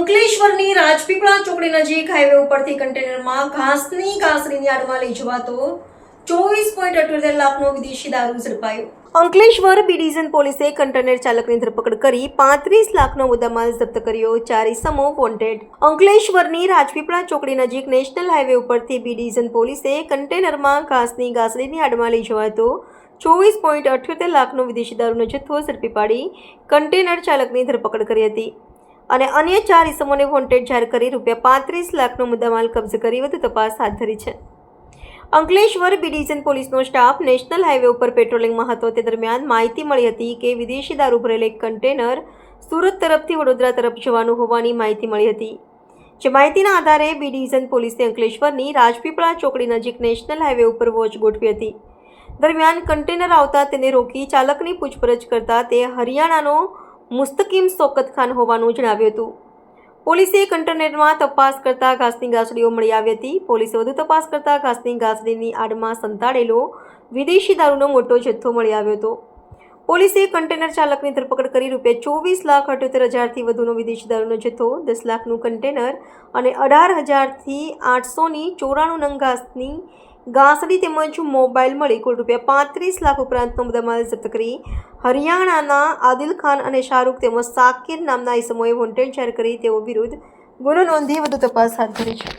અંકલેશ્વરની રાજપીપળા ચોકડી નજીક હાઈવે ઉપરથી કન્ટેનરમાં ઘાસની ઘાસરીની આડમાં લઈ જવાતો ચોવીસ પોઈન્ટ અઠ્યોતેર લાખનો વિદેશી દારૂ ઝડપાયો. અંકલેશ્વર બી ડિવિઝન પોલીસે કન્ટેનર ચાલકની ધરપકડ કરી પાંત્રીસ લાખનો મુદ્દામાલ જપ્ત કર્યો. ચાર ઇસમો વોન્ટેડ અંકલેશ્વરની રાજપીપળા ચોકડી નજીક નેશનલ હાઈવે ઉપરથી બી ડિવિઝન પોલીસે કન્ટેનરમાં ઘાસની ઘાસરીની આડમાં લઈ જવાતો ચોવીસ પોઈન્ટ અઠ્યોતેર લાખનો વિદેશી દારૂનો જથ્થો ઝડપી પાડી કન્ટેનર ચાલકની ધરપકડ કરી હતી. અને અન્ય ચાર ઇસમોને વોન્ટેડ જાહેર કરી રૂપિયા પાંત્રીસ લાખનો મુદ્દામાલ કબજે કરી વધુ તપાસ હાથ ધરી છે. અંકલેશ્વર બી ડિવિઝન પોલીસનો સ્ટાફ નેશનલ હાઈવે ઉપર પેટ્રોલિંગમાં હતો તે દરમિયાન માહિતી મળી હતી કે વિદેશી દારૂ ભરેલ એક કન્ટેનર સુરત તરફથી વડોદરા તરફ જવાનું હોવાની માહિતી મળી હતી. જે માહિતીના આધારે બી ડિવિઝન પોલીસે અંકલેશ્વરની રાજપીપળા ચોકડી નજીક નેશનલ હાઈવે ઉપર વોચ ગોઠવી હતી. દરમિયાન કન્ટેનર આવતા તેને રોકી ચાલકની પૂછપરછ કરતા તે હરિયાણાનો મુસ્તકીમ સોકત ખાન હોવાનું જણાવ્યું હતું. પોલીસે કન્ટેનરમાં તપાસ કરતા ઘાસની ગાસડીઓ મળી આવી હતી. પોલીસે વધુ તપાસ કરતા ઘાસની ગાસડીની આડમાં સંતાડેલો વિદેશી દારૂનો મોટો જથ્થો મળી આવ્યો હતો. પોલીસે કન્ટેનર ચાલકની ધરપકડ કરી રૂપિયા ચોવીસ લાખ અઠ્યોતેર હજારથી વધુનો વિદેશી દારૂનો જથ્થો, દસ લાખનું કન્ટેનર અને અઢાર હજારથી આઠસોની ચોરાણું નંગ ઘાસની ગાંસડી તેમજ મોબાઈલ મળી કુલ રૂપિયા પાંત્રીસ લાખ ઉપરાંતનો મુદ્દામાલ જપ્ત કરી. હરિયાણાના આદિલ ખાન અને શાહરૂખ તેમજ સાકિર નામના ઇસમોએ વોન્ટેડ જાહેર કરી. તેઓ વિરુદ્ધ ગુનો નોંધી વધુ તપાસ હાથ ધરી છે.